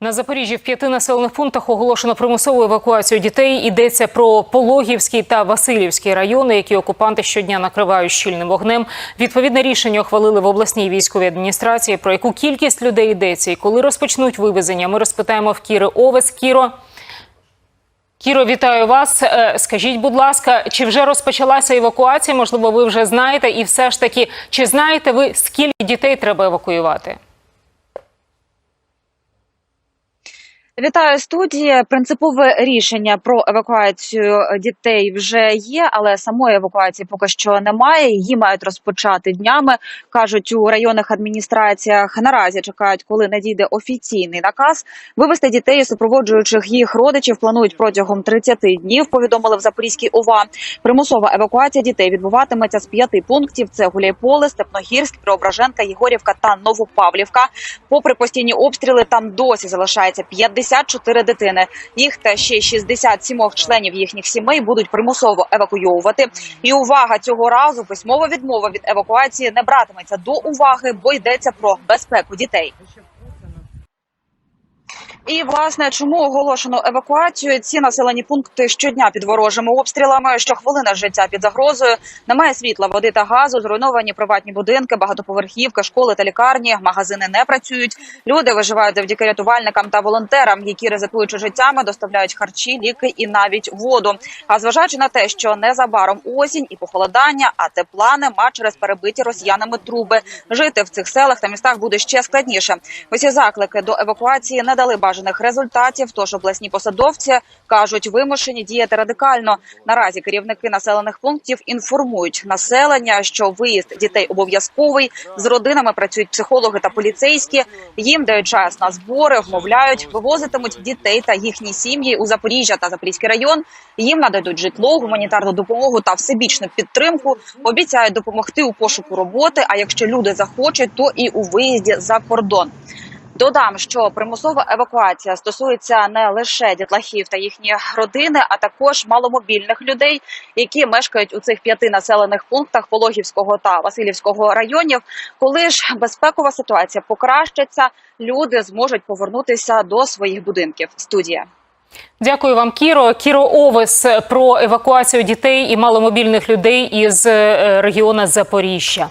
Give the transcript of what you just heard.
На Запоріжжі в п'яти населених пунктах оголошено примусову евакуацію дітей. Йдеться про Пологівський та Васильівський райони, які окупанти щодня накривають щільним вогнем. Відповідне рішення ухвалили в обласній військовій адміністрації. Про яку кількість людей йдеться і коли розпочнуть вивезення, ми розпитаємо в Кіри Овес. Кіро, Кіро, вітаю вас. Е, Скажіть, будь ласка, чи вже розпочалася евакуація? Можливо, ви вже знаєте, і все ж таки, чи знаєте ви, скільки дітей треба евакуювати? Вітаю студії. Принципове рішення про евакуацію дітей вже є, але самої евакуації поки що немає. Її мають розпочати днями. кажуть у районних адміністраціях. Наразі чекають, коли надійде офіційний наказ. Вивести дітей, супроводжуючих їх родичів, планують протягом 30 днів. Повідомили в Запорізькій ОВА. Примусова евакуація дітей відбуватиметься з п'яти пунктів: це Гуляйполе, Степногірськ, Преображенка, Єгорівка та Новопавлівка. Попри постійні обстріли, там досі залишається 54 дитини. Їх та ще 67 членів їхніх сімей будуть примусово евакуйовувати. І увага цього разу письмова відмова від евакуації не братиметься до уваги, бо йдеться про безпеку дітей. І власне чому оголошено евакуацію? Ці населені пункти щодня під ворожими обстрілами. Щохвилина життя під загрозою. Немає світла, води та газу. Зруйновані приватні будинки, багатоповерхівки, школи та лікарні. Магазини не працюють. Люди виживають завдяки рятувальникам та волонтерам, які ризикуючи життями, доставляють харчі, ліки і навіть воду. А зважаючи на те, що незабаром осінь і похолодання, а тепла нема через перебиті росіянами труби. Жити в цих селах та містах буде ще складніше. Усі заклики до евакуації не дали бажаних результатів. Тож обласні посадовці кажуть, вимушені діяти радикально. Наразі керівники населених пунктів інформують населення, що виїзд дітей обов'язковий. З родинами працюють психологи та поліцейські. Їм дають час на збори, вмовляють, вивозитимуть дітей та їхні сім'ї у Запоріжжя та Запорізький район. Їм нададуть житло, гуманітарну допомогу та всебічну підтримку. Обіцяють допомогти у пошуку роботи. А якщо люди захочуть, то і у виїзді за кордон. Додам, що примусова евакуація стосується не лише дітлахів та їхні родини, а також маломобільних людей, які мешкають у цих п'яти населених пунктах Пологівського та Васильівського районів. Коли ж безпекова ситуація покращиться, люди зможуть повернутися до своїх будинків. Студія. Дякую вам, Кіро. Кіро Овес про евакуацію дітей і маломобільних людей із е, регіону Запоріжжя.